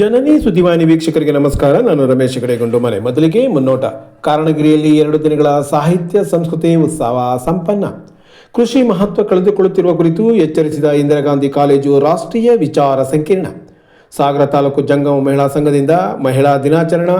ಜನನಿ ಸುದ್ದಿವಾಹಿನಿ ವೀಕ್ಷಕರಿಗೆ ನಮಸ್ಕಾರ. ನಾನು ರಮೇಶ್ ಕಡೆಗೊಂಡು ಮನೆ ಮೊದಲಿಗೆ ಮುನ್ನೋಟ. ಕಾರಣಗಿರಿಯಲ್ಲಿ ಎರಡು ದಿನಗಳ ಸಾಹಿತ್ಯ ಸಂಸ್ಕೃತಿ ಉತ್ಸವ ಸಂಪನ್ನ. ಕೃಷಿ ಮಹತ್ವ ಕಳೆದುಕೊಳ್ಳುತ್ತಿರುವ ಕುರಿತು ಎಚ್ಚರಿಸಿದ ಇಂದಿರಾ ಗಾಂಧಿ ಕಾಲೇಜು ರಾಷ್ಟ್ರೀಯ ವಿಚಾರ ಸಂಕಿರಣ. ಸಾಗರ ತಾಲೂಕು ಜಂಗಮ ಮಹಿಳಾ ಸಂಘದಿಂದ ಮಹಿಳಾ ದಿನಾಚರಣೆ.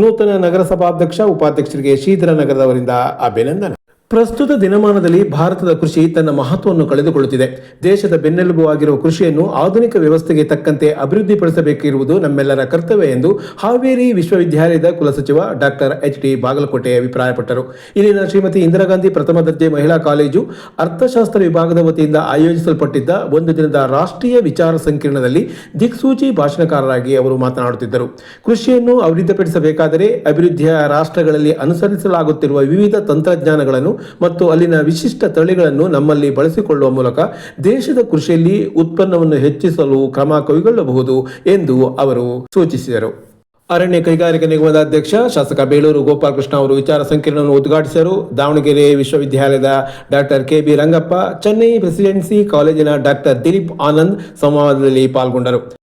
ನೂತನ ನಗರಸಭಾಧ್ಯಕ್ಷ, ಉಪಾಧ್ಯಕ್ಷರಿಗೆ ಶ್ರೀಧರ ನಗರದವರಿಂದ ಅಭಿನಂದನೆ. ಪ್ರಸ್ತುತ ದಿನಮಾನದಲ್ಲಿ ಭಾರತದ ಕೃಷಿ ತನ್ನ ಮಹತ್ವವನ್ನು ಕಳೆದುಕೊಳ್ಳುತ್ತಿದೆ. ದೇಶದ ಬೆನ್ನೆಲುಬು ಆಗಿರುವ ಕೃಷಿಯನ್ನು ಆಧುನಿಕ ವ್ಯವಸ್ಥೆಗೆ ತಕ್ಕಂತೆ ಅಭಿವೃದ್ಧಿಪಡಿಸಬೇಕಿರುವುದು ನಮ್ಮೆಲ್ಲರ ಕರ್ತವ್ಯ ಎಂದು ಹಾವೇರಿ ವಿಶ್ವವಿದ್ಯಾಲಯದ ಕುಲಸಚಿವ ಡಾಕ್ಟರ್ ಎಚ್ ಡಿ ಬಾಗಲಕೋಟೆ ಅಭಿಪ್ರಾಯಪಟ್ಟರು. ಇಲ್ಲಿನ ಶ್ರೀಮತಿ ಇಂದಿರಾ ಗಾಂಧಿ ಪ್ರಥಮ ದರ್ಜೆ ಮಹಿಳಾ ಕಾಲೇಜು ಅರ್ಥಶಾಸ್ತ್ರ ವಿಭಾಗದ ವತಿಯಿಂದ ಆಯೋಜಿಸಲ್ಪಟ್ಟಿದ್ದ ಒಂದು ದಿನದ ರಾಷ್ಟ್ರೀಯ ವಿಚಾರ ಸಂಕಿರಣದಲ್ಲಿ ದಿಕ್ಸೂಚಿ ಭಾಷಣಕಾರರಾಗಿ ಅವರು ಮಾತನಾಡುತ್ತಿದ್ದರು. ಕೃಷಿಯನ್ನು ಅಭಿವೃದ್ಧಿಪಡಿಸಬೇಕಾದರೆ ಅಭಿವೃದ್ಧಿಯ ರಾಷ್ಟ್ರಗಳಲ್ಲಿ ಅನುಸರಿಸಲಾಗುತ್ತಿರುವ ವಿವಿಧ ತಂತ್ರಜ್ಞಾನಗಳನ್ನು ಮತ್ತು ಅಲ್ಲಿನ ವಿಶಿಷ್ಟ ತಳಿಗಳನ್ನು ನಮ್ಮಲ್ಲಿ ಬಳಸಿಕೊಳ್ಳುವ ಮೂಲಕ ದೇಶದ ಕೃಷಿಯಲ್ಲಿ ಉತ್ಪನ್ನವನ್ನು ಹೆಚ್ಚಿಸಲು ಕ್ರಮ ಕೈಗೊಳ್ಳಬಹುದು ಎಂದು ಅವರು ಸೂಚಿಸಿದರು. ಅರಣ್ಯ ಕೈಗಾರಿಕಾ ನಿಗಮದ ಅಧ್ಯಕ್ಷ ಶಾಸಕ ಬೇಳೂರು ಗೋಪಾಲಕೃಷ್ಣ ಅವರು ವಿಚಾರ ಸಂಕಿರಣವನ್ನು ಉದ್ಘಾಟಿಸಿದರು. ದಾವಣಗೆರೆ ವಿಶ್ವವಿದ್ಯಾಲಯದ doctor K B Rangappa, Chennai presidency ಕಾಲೇಜಿನ ಡಾಕ್ಟರ್ ದಿಲೀಪ್ ಆನಂದ್ ಸಂವಾದದಲ್ಲಿ ಪಾಲ್ಗೊಂಡರು.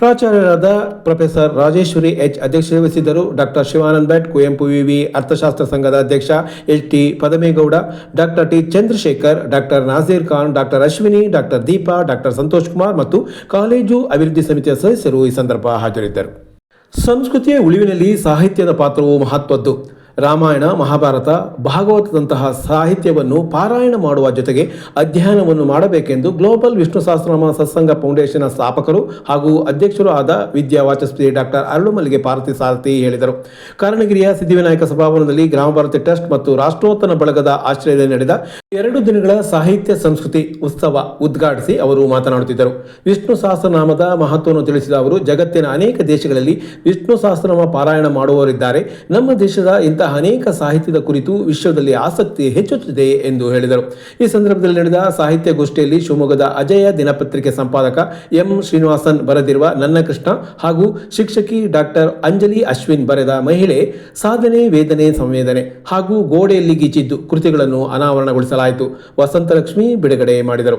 ಪ್ರಾಚಾರ್ಯರಾದ ಪ್ರೊಫೆಸರ್ ರಾಜೇಶ್ವರಿ ಎಚ್ ಅಧ್ಯಕ್ಷತೆ ವಹಿಸಿದ್ದರು ಡಾಕ್ಟರ್ ಶಿವಾನಂದ್ ಭಟ್, ಕುವೆಂಪು ವಿವಿ, ಅರ್ಥಶಾಸ್ತ್ರ ಸಂಘದ ಅಧ್ಯಕ್ಷ H T Padamegowda, doctor T Chandrashekhar, doctor Nazir Khan, doctor Ashwini, doctor Deepa, doctor Santosh Kumar ಮತ್ತು ಕಾಲೇಜು ಅಭಿವೃದ್ಧಿ ಸಮಿತಿಯ ಸದಸ್ಯರು ಈ ಸಂದರ್ಭ ಹಾಜರಿದ್ದರು. ಸಂಸ್ಕೃತಿಯ ಉಳಿವಿನಲ್ಲಿ ಸಾಹಿತ್ಯದ ಪಾತ್ರವು ಮಹತ್ವದ್ದು. ರಾಮಾಯಣ, ಮಹಾಭಾರತ, ಭಾಗವತದಂತಹ ಸಾಹಿತ್ಯವನ್ನು ಪಾರಾಯಣ ಮಾಡುವ ಜೊತೆಗೆ ಅಧ್ಯಯನವನ್ನು ಮಾಡಬೇಕೆಂದು ಗ್ಲೋಬಲ್ ವಿಷ್ಣು ಸಹಸ್ರನಾಮ ಸತ್ಸಂಗ ಫೌಂಡೇಶನ್ ಸ್ಥಾಪಕರು ಹಾಗೂ ಅಧ್ಯಕ್ಷರು ಆದ ವಿದ್ಯಾ ವಾಚಸ್ಪತಿ ಡಾಕ್ಟರ್ ಅರಳುಮಲ್ಲಿಗೆ ಪಾರ್ಥಿ ಸಾರಥಿ ಹೇಳಿದರು. ಕಾರಣಗಿರಿಯ ಸಿದ್ದಿವಿನಾಯಕ ಸಭಾಭವನದಲ್ಲಿ ಗ್ರಾಮ ಭಾರತಿ ಟ್ರಸ್ಟ್ ಮತ್ತು ರಾಷ್ಟ್ರೋತ್ತನ ಬಳಗದ ಆಶ್ರಯದಲ್ಲಿ ನಡೆದ ಎರಡು ದಿನಗಳ ಸಾಹಿತ್ಯ ಸಂಸ್ಕೃತಿ ಉತ್ಸವ ಉದ್ಘಾಟಿಸಿ ಅವರು ಮಾತನಾಡುತ್ತಿದ್ದರು. ವಿಷ್ಣು ಸಹಸ್ರನಾಮದ ಮಹತ್ವವನ್ನು ತಿಳಿಸಿದ ಅವರು, ಜಗತ್ತಿನ ಅನೇಕ ದೇಶಗಳಲ್ಲಿ ವಿಷ್ಣು ಸಹಸ್ರನಾಮ ಪಾರಾಯಣ ಮಾಡುವವರಿದ್ದಾರೆ. ನಮ್ಮ ದೇಶದ ಇಂತಹ ಅನೇಕ ಸಾಹಿತ್ಯದ ಕುರಿತು ವಿಶ್ವದಲ್ಲಿ ಆಸಕ್ತಿ ಹೆಚ್ಚುತ್ತಿದೆ ಎಂದು ಹೇಳಿದರು. ಈ ಸಂದರ್ಭದಲ್ಲಿ ನಡೆದ ಸಾಹಿತ್ಯ ಗೋಷ್ಠಿಯಲ್ಲಿ ಶಿವಮೊಗ್ಗದ ಅಜಯ ದಿನಪತ್ರಿಕೆ ಸಂಪಾದಕ ಎಂ ಶ್ರೀನಿವಾಸನ್ ಬರೆದಿರುವ ನನ್ನ ಕೃಷ್ಣ ಹಾಗೂ ಶಿಕ್ಷಕಿ ಡಾಕ್ಟರ್ ಅಂಜಲಿ ಅಶ್ವಿನ್ ಬರೆದ ಮಹಿಳೆ ಸಾಧನೆ, ವೇದನೆ, ಸಂವೇದನೆ ಹಾಗೂ ಗೋಡೆಯಲ್ಲಿ ಗೀಚಿದ್ದು ಕೃತಿಗಳನ್ನು ಅನಾವರಣಗೊಳಿಸಲಾಯಿತು. ವಸಂತಲಕ್ಷ್ಮಿ ಬಿಡುಗಡೆ ಮಾಡಿದರು.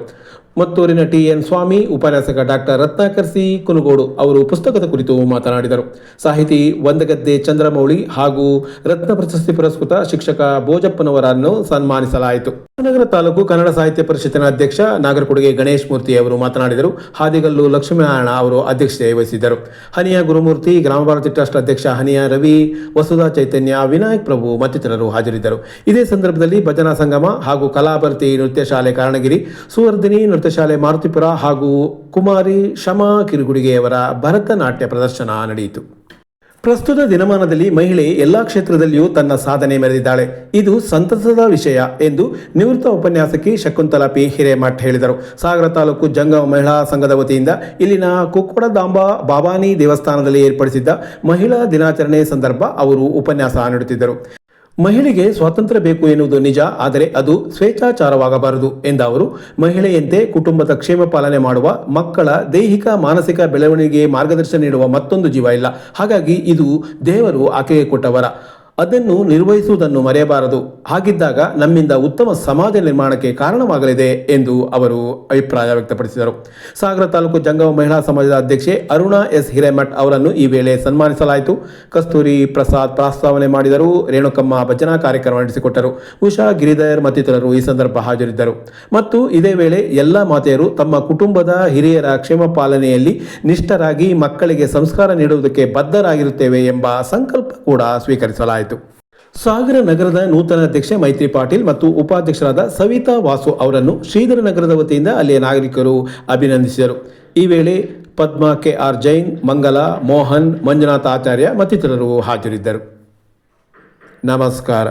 ಮತ್ತೂರಿನ ಟಿ ಎನ್ ಸ್ವಾಮಿ ಉಪನ್ಯಾಸಕ ಡಾಕ್ಟರ್ ರತ್ನಾಕರ್ ಸಿ ಕುನುಗೋಡು ಅವರು ಪುಸ್ತಕದ ಕುರಿತು ಮಾತನಾಡಿದರು. ಸಾಹಿತಿ ವಂದಗದ್ದೆ ಚಂದ್ರಮೌಳಿ ಹಾಗೂ ರತ್ನ ಪ್ರಶಸ್ತಿ ಪುರಸ್ಕೃತ ಶಿಕ್ಷಕ ಬೋಜಪ್ಪನವರನ್ನು ಸನ್ಮಾನಿಸಲಾಯಿತು. ನಗರ ತಾಲೂಕು ಕನ್ನಡ ಸಾಹಿತ್ಯ ಪರಿಷತ್ತಿನ ಅಧ್ಯಕ್ಷ ನಾಗರಕೊಡುಗೆ ಗಣೇಶ್ ಮೂರ್ತಿ ಅವರು ಮಾತನಾಡಿದರು. ಹಾದಿಗಲ್ಲು ಲಕ್ಷ್ಮೀನಾರಾಯಣ ಅವರು ಅಧ್ಯಕ್ಷತೆ ವಹಿಸಿದ್ದರು. ಹನಿಯ ಗುರುಮೂರ್ತಿ, ಗ್ರಾಮ ಭಾರತಿ ಟ್ರಸ್ಟ್ ಅಧ್ಯಕ್ಷ ಹನಿಯ ರವಿ, ವಸುಧಾ ಚೈತನ್ಯ, ವಿನಾಯಕ್ ಪ್ರಭು ಮತ್ತಿತರರು ಹಾಜರಿದ್ದರು. ಇದೇ ಸಂದರ್ಭದಲ್ಲಿ ಭಜನಾ ಸಂಗಮ ಹಾಗೂ ಕಲಾಭರ್ತಿ ನೃತ್ಯ ಶಾಲೆ ಕಾರಣಗಿರಿ, ಸುವರ್ಧಿನಿ ನೃತ್ಯ ಶಾಲೆ ಮಾರುತಿಪುರ ಹಾಗೂ ಕುಮಾರಿ ಶಮಾ ಕಿರುಗುಡಿಗೆಯವರ ಭರತನಾಟ್ಯ ಪ್ರದರ್ಶನ ನಡೆಯಿತು. ಪ್ರಸ್ತುತ ದಿನಮಾನದಲ್ಲಿ ಮಹಿಳೆ ಎಲ್ಲಾ ಕ್ಷೇತ್ರದಲ್ಲಿಯೂ ತನ್ನ ಸಾಧನೆ ಮೆರೆದಿದ್ದಾಳೆ. ಇದು ಸಂತಸದ ವಿಷಯ ಎಂದು ನಿವೃತ್ತ ಉಪನ್ಯಾಸಕಿ ಶಕುಂತಲಾ ಪಿ. ಹಿರೇಮಠ್ ಹೇಳಿದರು. ಸಾಗರ ತಾಲೂಕು ಜಂಗಮ ಮಹಿಳಾ ಸಂಘದ ವತಿಯಿಂದ ಇಲ್ಲಿನ ಕುಕ್ಕಡದಾಂಬ ಬಾಬಾನಿ ದೇವಸ್ಥಾನದಲ್ಲಿ ಏರ್ಪಡಿಸಿದ್ದ ಮಹಿಳಾ ದಿನಾಚರಣೆ ಸಂದರ್ಭ ಅವರು ಉಪನ್ಯಾಸ ನೀಡುತ್ತಿದ್ದರು. ಮಹಿಳೆಗೆ ಸ್ವಾತಂತ್ರ್ಯ ಬೇಕು ಎನ್ನುವುದು ನಿಜ, ಆದರೆ ಅದು ಸ್ವೇಚ್ಛಾಚಾರವಾಗಬಾರದು ಎಂದ ಅವರು. ಮಹಿಳೆಯಂತೆ ಕುಟುಂಬದ ಕ್ಷೇಮ ಪಾಲನೆ ಮಾಡುವ ಮಕ್ಕಳ ದೈಹಿಕ, ಮಾನಸಿಕ ಬೆಳವಣಿಗೆಗೆ ಮಾರ್ಗದರ್ಶನ ನೀಡುವ ಮತ್ತೊಂದು ಜೀವ ಇಲ್ಲ. ಹಾಗಾಗಿ ಇದು ದೇವರು ಆಕೆಗೆ ಕೊಟ್ಟ ವರ ಅದನ್ನು ನಿರ್ವಹಿಸುವುದನ್ನು ಮರೆಯಬಾರದು. ಹಾಗಿದ್ದಾಗ ನಮ್ಮಿಂದ ಉತ್ತಮ ಸಮಾಜ ನಿರ್ಮಾಣಕ್ಕೆ ಕಾರಣವಾಗಲಿದೆ ಎಂದು ಅವರು ಅಭಿಪ್ರಾಯ ವ್ಯಕ್ತಪಡಿಸಿದರು. ಸಾಗರ ತಾಲೂಕು ಜಂಗಮ ಮಹಿಳಾ ಸಮಾಜದ ಅಧ್ಯಕ್ಷೆ ಅರುಣಾ ಎಸ್ ಹಿರೇಮಠ್ ಅವರನ್ನು ಈ ವೇಳೆ ಸನ್ಮಾನಿಸಲಾಯಿತು. ಕಸ್ತೂರಿ ಪ್ರಸಾದ್ ಪ್ರಸ್ತಾವನೆ ಮಾಡಿದರು. ರೇಣುಕಮ್ಮ ಭಜನಾ ಕಾರ್ಯಕ್ರಮ ನಡೆಸಿಕೊಟ್ಟರು. ಉಷಾ, ಗಿರಿಧರ್ ಮತ್ತಿತರರು ಈ ಸಂದರ್ಭ ಹಾಜರಿದ್ದರು. ಮತ್ತು ಇದೇ ವೇಳೆ ಎಲ್ಲ ಮಾತೆಯರು ತಮ್ಮ ಕುಟುಂಬದ ಹಿರಿಯರ ಕ್ಷೇಮ ಪಾಲನೆಯಲ್ಲಿ ನಿಷ್ಠರಾಗಿ ಮಕ್ಕಳಿಗೆ ಸಂಸ್ಕಾರ ನೀಡುವುದಕ್ಕೆ ಬದ್ಧರಾಗಿರುತ್ತೇವೆ ಎಂಬ ಸಂಕಲ್ಪ ಕೂಡ ಸ್ವೀಕರಿಸಲಾಯಿತು. ಸಾಗರ ನಗರದ ನೂತನ ಅಧ್ಯಕ್ಷೆ ಮೈತ್ರಿ ಪಾಟೀಲ್ ಮತ್ತು ಉಪಾಧ್ಯಕ್ಷರಾದ ಸವಿತಾ ವಾಸು ಅವರನ್ನು ಶ್ರೀಧರ ನಗರದ ವತಿಯಿಂದ ಅಲ್ಲಿಯ ನಾಗರಿಕರು ಅಭಿನಂದಿಸಿದರು. ಈ ವೇಳೆ ಪದ್ಮಾ ಕೆ ಆರ್ ಜೈನ್, ಮಂಗಲ, ಮೋಹನ್, ಮಂಜುನಾಥ ಆಚಾರ್ಯ ಮತ್ತಿತರರು ಹಾಜರಿದ್ದರು. ನಮಸ್ಕಾರ.